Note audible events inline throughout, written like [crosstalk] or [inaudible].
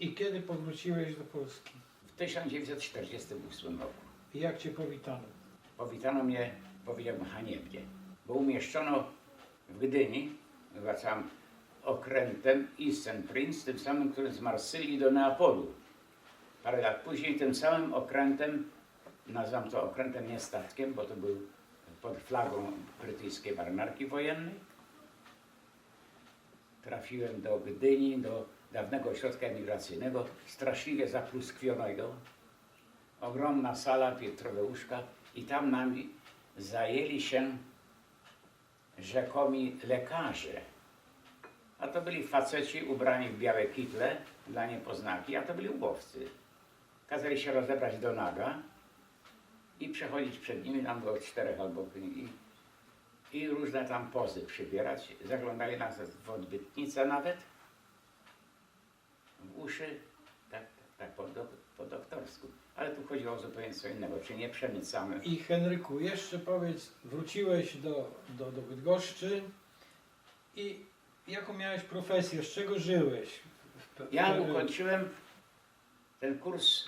I kiedy powróciłeś do Polski? W 1948 roku. I jak cię powitano? Powitano mnie, powiedziałbym, haniebnie, bo umieszczono w Gdyni, wracam okrętem Eastern Prince, tym samym, który z Marsylii do Neapolu. Parę lat później tym samym okrętem, nazwam to okrętem nie statkiem, bo to był pod flagą brytyjskiej marynarki wojennej. Trafiłem do Gdyni, do dawnego ośrodka emigracyjnego, straszliwie zapluskwionego. Ogromna sala, piętrowe łóżka i tam nami zajęli się rzekomi lekarze. A to byli faceci ubrani w białe kitle dla niepoznaki, a to byli ubowcy. Kazali się rozebrać do naga i przechodzić przed nimi, tam było czterech albo i, i różne tam pozy przybierać. Zaglądali nas w odbytnicę nawet, uszy, tak, tak po, do, po doktorsku. Ale tu chodziło o zupełnie co innego, czy nie przemycamy. I Henryku, jeszcze powiedz, wróciłeś do, do, do Bydgoszczy i jaką miałeś profesję, z czego żyłeś? Ja ukończyłem ten kurs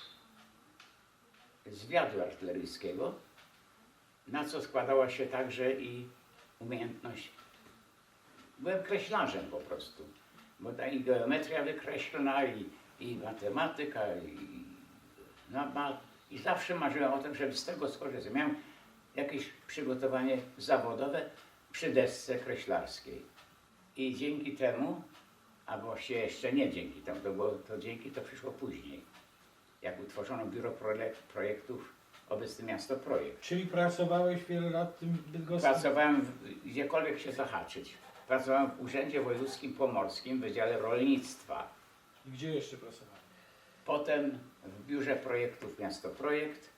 zwiadu artyleryjskiego, na co składała się także i umiejętność. Byłem kreślarzem po prostu, bo ta i geometria wykreślona, i, i matematyka, i, no, i zawsze marzyłem o tym, żeby z tego skorzystać. Miałem jakieś przygotowanie zawodowe przy desce kreślarskiej. I dzięki temu a właściwie jeszcze nie dzięki temu, to, było, to dzięki to przyszło później. Jak utworzono biuro projek- projektów, obecne miasto projekt. Czyli pracowałeś wiele lat w tym bydgoskim? Pracowałem w, gdziekolwiek się zahaczyć. Pracowałem w Urzędzie Wojewódzkim Pomorskim w Wydziale Rolnictwa. I Gdzie jeszcze pracowałeś? Potem w biurze projektów Miasto Projekt.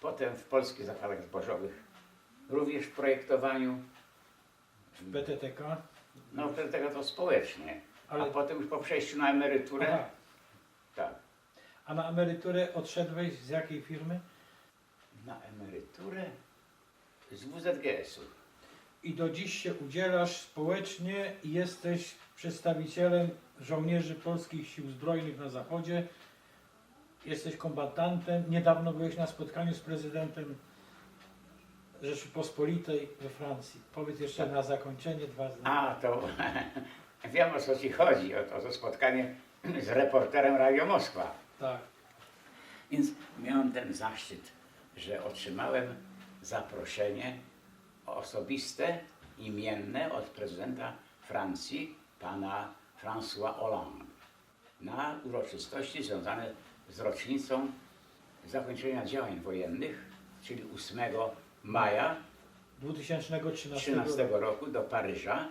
Potem w Polskich Zakładach Zbożowych również w projektowaniu. W BTTK? No tego to społecznie. Ale- A potem już po przejściu na emeryturę. Aha. Tak. A na emeryturę odszedłeś z jakiej firmy? Na emeryturę z WZGS-u. I do dziś się udzielasz społecznie i jesteś przedstawicielem żołnierzy polskich sił zbrojnych na zachodzie. Jesteś kombatantem. Niedawno byłeś na spotkaniu z prezydentem Rzeczypospolitej we Francji. Powiedz jeszcze Tak. na zakończenie dwa zdania. A, to [laughs] wiem o co ci chodzi, o to, o to spotkanie z reporterem Radio Moskwa. Tak. Więc miałem ten zaszczyt, że otrzymałem zaproszenie osobiste, imienne od prezydenta Francji, pana François Hollande, na uroczystości związane z rocznicą zakończenia działań wojennych, czyli 8 maja 2013 13 roku do Paryża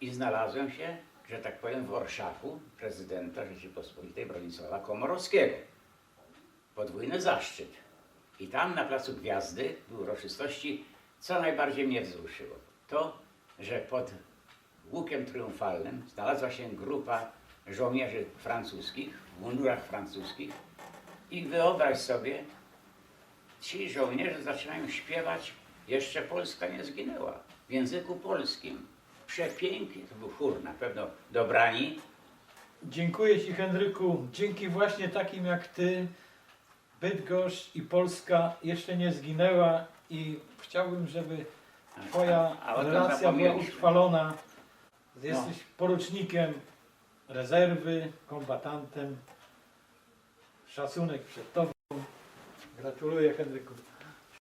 i znalazłem się, że tak powiem, w orszaku prezydenta Rzeczypospolitej Bronisława Komorowskiego. Podwójny zaszczyt. I tam na Placu Gwiazdy były uroczystości, co najbardziej mnie wzruszyło. To, że pod łukiem triumfalnym znalazła się grupa żołnierzy francuskich, w mundurach francuskich i wyobraź sobie, ci żołnierze zaczynają śpiewać Jeszcze Polska nie zginęła w języku polskim. Przepięknie, to był chór na pewno dobrani. Dziękuję Ci Henryku. Dzięki właśnie takim jak Ty Bydgoszcz i Polska jeszcze nie zginęła i chciałbym, żeby Twoja A o tym relacja była zapomnieliśmy. utrwalona. Jesteś porucznikiem rezerwy, kombatantem. Szacunek przed Tobą. Gratuluję Henryku.